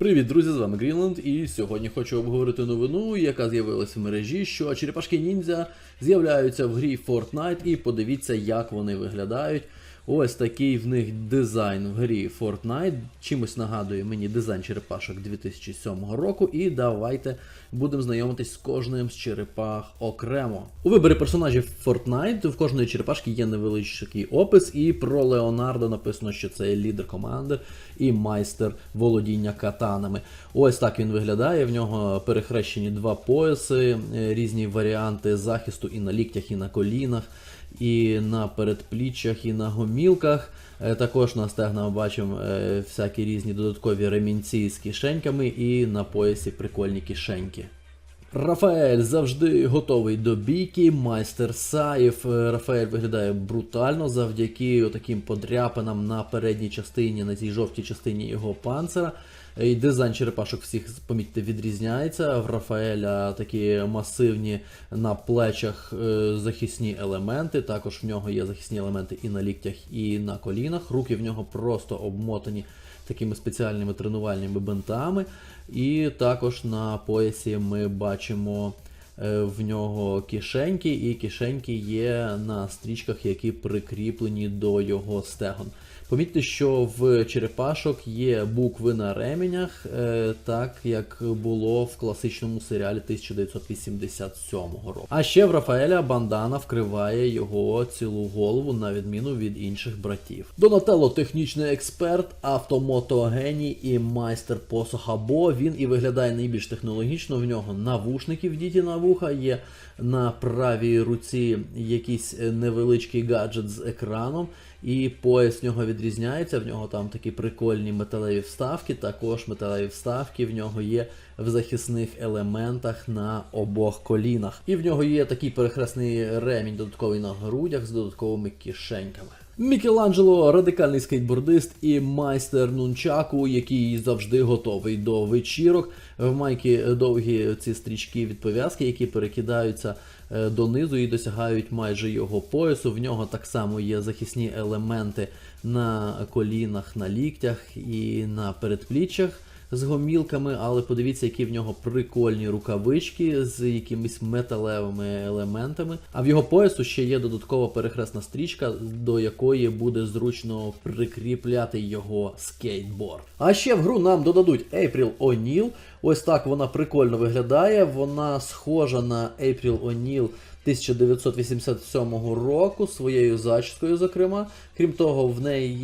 Привіт, друзі! З вами Грінленд, і сьогодні хочу обговорити новину, яка з'явилася в мережі, що черепашки ніндзя з'являються в грі Fortnite, і подивіться, як вони виглядають. Ось такий в них дизайн в грі Fortnite. Чимось нагадує мені дизайн черепашок 2007 року. І давайте будемо знайомитись з кожним з черепах окремо. У виборі персонажів Fortnite в кожної черепашки є невеличкий опис, і про Леонардо написано, що це лідер команди і майстер володіння катанами. Ось так він виглядає. В нього перехрещені два пояси, е, різні варіанти захисту і на ліктях, і на колінах і на передпліччях, і на гомілках. Е, Також на стегнах бачимо е, всякі різні додаткові ремінці з кишеньками, і на поясі прикольні кишеньки. Рафаель завжди готовий до бійки, майстер Саїв. Е, Рафаель виглядає брутально завдяки таким подряпинам на передній частині, на цій жовтій частині його панцира. Е, І дизайн черепашок всіх, помітьте, відрізняється. В Рафаеля такі масивні на плечах е, захисні елементи. Також в нього є захисні елементи і на ліктях, і на колінах. Руки в нього просто обмотані такими спеціальними тренувальними бинтами. І також на поясі ми бачимо в нього кишеньки, і кишеньки є на стрічках, які прикріплені до його стегон. Помітьте, що в черепашок є букви на ременях, е, так як було в класичному серіалі 1987 року. А ще в Рафаеля бандана вкриває його цілу голову, на відміну від інших братів. Донателло технічний експерт, автомотогеній і майстер посоха Бо. Він і виглядає найбільш технологічно. В нього навушники вдіті на вуха, є на правій руці якийсь е, невеличкий гаджет з екраном. І пояс в нього відрізняється, в нього там такі прикольні металеві вставки, також металеві вставки в нього є в захисних елементах на обох колінах. І в нього є такий перехресний ремінь додатковий на грудях з додатковими кишеньками. Мікеланджело радикальний скейтбордист і майстер нунчаку, який завжди готовий до вечірок. В майки довгі ці стрічки від пов'язки, які перекидаються е, донизу і досягають майже його поясу. В нього так само є захисні елементи на колінах, на ліктях і на передпліччях з гомілками, але подивіться, які в нього прикольні рукавички з якимись металевими елементами. А в його поясу ще є додаткова перехресна стрічка, до якої буде зручно прикріпляти його скейтборд. А ще в гру нам додадуть April O'Neil. Ось так вона прикольно виглядає. Вона схожа на April O'Neil 1987 року своєю зачіскою, зокрема. Крім того, в неї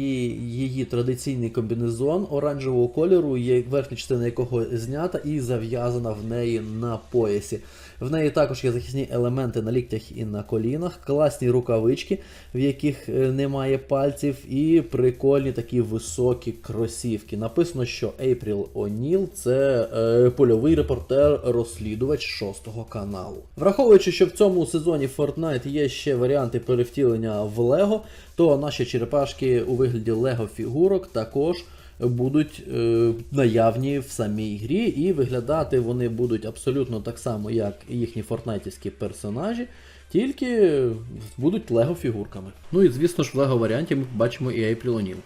її традиційний комбінезон оранжевого кольору, є верхня частина якого знята і зав'язана в неї на поясі. В неї також є захисні елементи на ліктях і на колінах, класні рукавички, в яких е, немає пальців, і прикольні такі високі кросівки. Написано, що April O'Neil це е, польовий репортер-розслідувач шостого каналу. Враховуючи, що в цьому сезоні Fortnite є ще варіанти перевтілення в Лего, то наші черепашки у вигляді Лего фігурок також будуть е, наявні в самій грі, і виглядати вони будуть абсолютно так само, як і їхні фортнайтівські персонажі, тільки будуть лего фігурками. Ну і звісно ж в лего варіанті ми бачимо і O'Neil.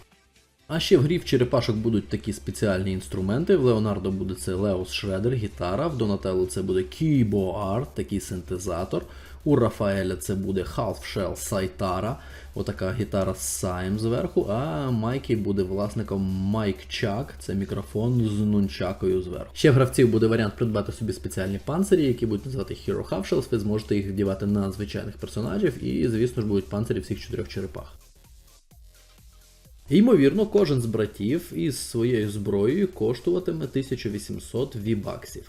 А ще в грі в черепашок будуть такі спеціальні інструменти. В Леонардо буде це Леос Шредер, гітара, в Донателло це буде Keybo Art, такий синтезатор. У Рафаеля це буде Half Shell Saitara, отака гітара з саєм зверху. А Майкі буде власником Mic Chuck, це мікрофон з нунчакою зверху. Ще в гравців буде варіант придбати собі спеціальні панцирі, які будуть називати Hero Half Shells. Ви зможете їх вдівати на звичайних персонажів, і, звісно ж, будуть панцирі всіх чотирьох черепах. Ймовірно, кожен з братів із своєю зброєю коштуватиме 1800 V-баксів.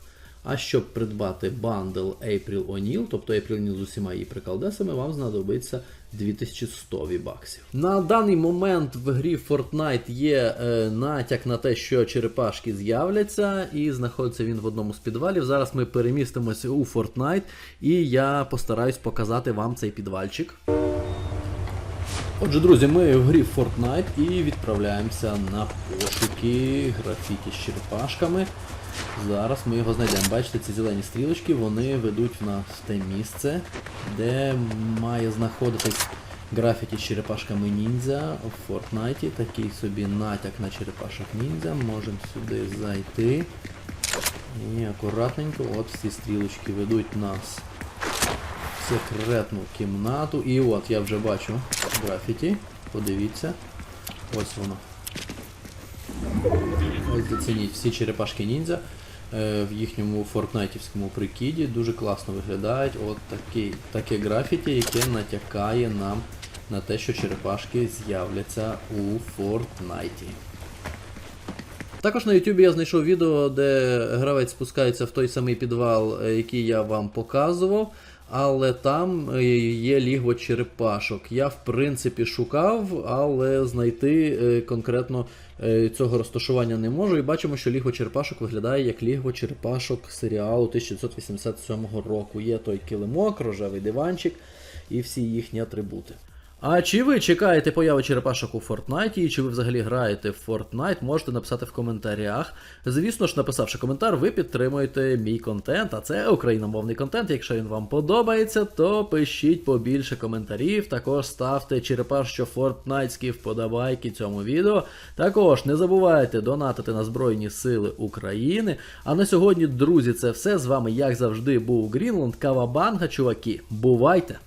А щоб придбати бандл April O'Neil, тобто April O'Neil з усіма її приколдесами, вам знадобиться 2100 V-баксів. На даний момент в грі Fortnite є е, натяк на те, що черепашки з'являться, і знаходиться він в одному з підвалів. Зараз ми перемістимося у Fortnite, і я постараюсь показати вам цей підвальчик. Отже, друзі, ми в грі Fortnite і відправляємося на пошуки графіті з черепашками. Зараз ми його знайдемо. Бачите, ці зелені стрілочки, вони ведуть в нас в те місце, де має знаходитись графіті з черепашками ніндзя в Фортнайті. Такий собі натяк на черепашок ніндзя. Можемо сюди зайти. І акуратненько, от всі стрілочки ведуть нас секретну кімнату. І от я вже бачу графіті. Подивіться. Ось воно. Ось зацініть всі черепашки ніндзя е, в їхньому фортнайтівському прикіді дуже класно виглядають. От такі, таке графіті, яке натякає нам на те, що черепашки з'являться у Фортнайті. Також на YouTube я знайшов відео, де гравець спускається в той самий підвал, е, який я вам показував. Але там е, є лігво черепашок. Я в принципі шукав, але знайти е, конкретно е, цього розташування не можу. І бачимо, що лігво черепашок виглядає як лігво черепашок серіалу 1987 року. Є той килимок, рожевий диванчик і всі їхні атрибути. А чи ви чекаєте появи черепашок у Фортнайті, і чи ви взагалі граєте в Фортнайт, можете написати в коментарях. Звісно ж, написавши коментар, ви підтримуєте мій контент, а це україномовний контент. Якщо він вам подобається, то пишіть побільше коментарів. Також ставте черепашчо фортнайтські вподобайки цьому відео. Також не забувайте донатити на Збройні Сили України. А на сьогодні, друзі, це все. З вами, як завжди, був Грінланд, Кавабанга, чуваки. Бувайте!